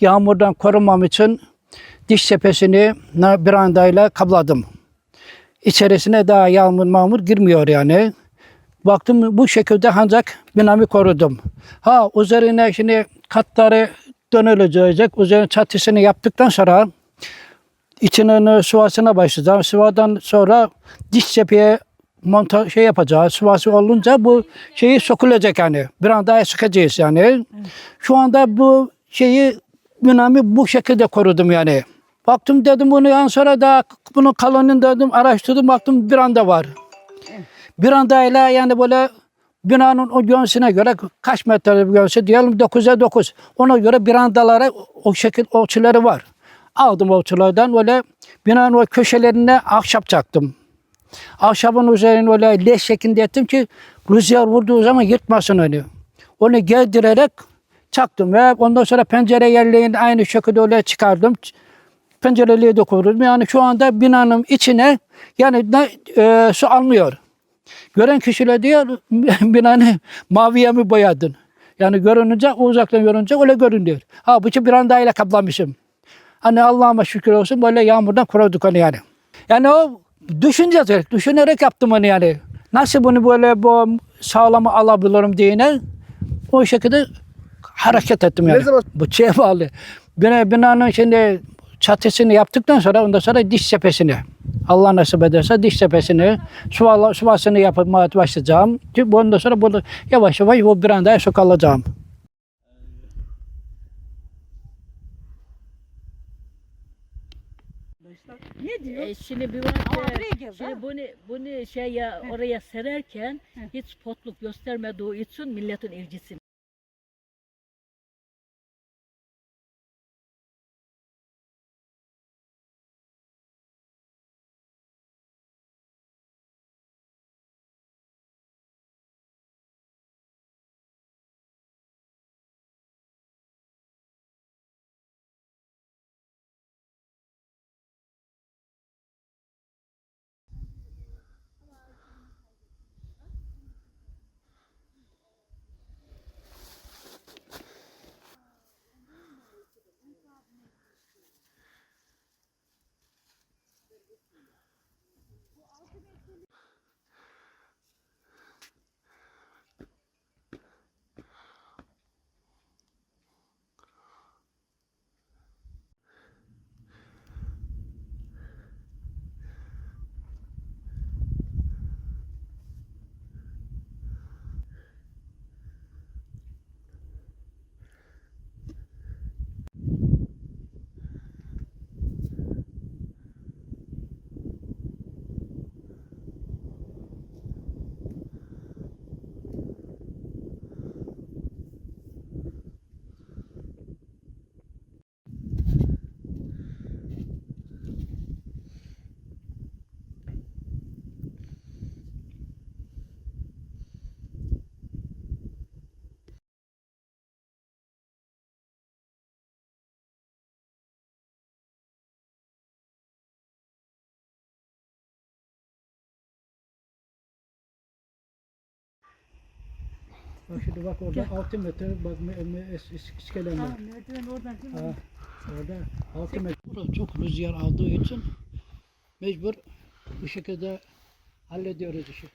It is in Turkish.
yağmurdan korunmam için diş cephesini na- brandayla kapladım. İçerisine daha yağmur mağmur girmiyor yani. Baktım bu şekilde ancak binamı korudum. Ha üzerine şimdi katları dönülecek. Üzerine çatısını yaptıktan sonra içinin sıvasına başlayacağım. Sıvadan sonra diş cepheye monta şey yapacağız. Sıvası olunca bu şeyi sokulacak yani. Bir anda sıkacağız yani. Şu anda bu şeyi binamı bu şekilde korudum yani. Baktım dedim bunu yan sonra da bunun kalınını dedim araştırdım baktım bir anda var. Bir anda ile yani böyle binanın o göğsüne göre kaç metre bir göğsü diyelim 9'a 9. Ona göre birandalara o şekil ölçüleri var. Aldım ölçülerden böyle binanın o köşelerine ahşap çaktım. Ahşabın üzerine öyle leş şeklinde ettim ki rüzgar vurduğu zaman yırtmasın onu. Onu gerdirerek çaktım ve ondan sonra pencere yerlerini aynı şekilde öyle çıkardım. Pencereliği de korudum. Yani şu anda binanın içine yani ne, e, su almıyor. Gören kişiler diyor binanı maviye mi boyadın? Yani görününce uzaktan görünce öyle görünüyor. Ha bu bir anda ile kaplamışım. Hani Allah'ıma şükür olsun böyle yağmurdan koruduk onu yani. Yani o düşünecek, düşünerek yaptım onu yani. Nasıl bunu böyle bu sağlamı alabilirim diye o şekilde hareket ettim yani. Ne zaman- Bu şeye bağlı. Bina, binanın şimdi çatısını yaptıktan sonra ondan sonra diş cephesini. Allah nasip ederse diş cephesini, suvala, suvasını yapmaya başlayacağım. Çünkü Ondan sonra bunu yavaş yavaş bu bir anda sokalacağım. Ne diyor? E, şimdi bir vakit, şimdi bunu bunu şey ya oraya sererken hiç potluk göstermediği için milletin ilgisini Bu 6 metrelik Bak şimdi bak orada 6 metre bak iskelem var. Ha, merdiven oradan değil mi? Ha, orada 6 metre. Burası çok rüzgar aldığı için mecbur bu şekilde hallediyoruz işi.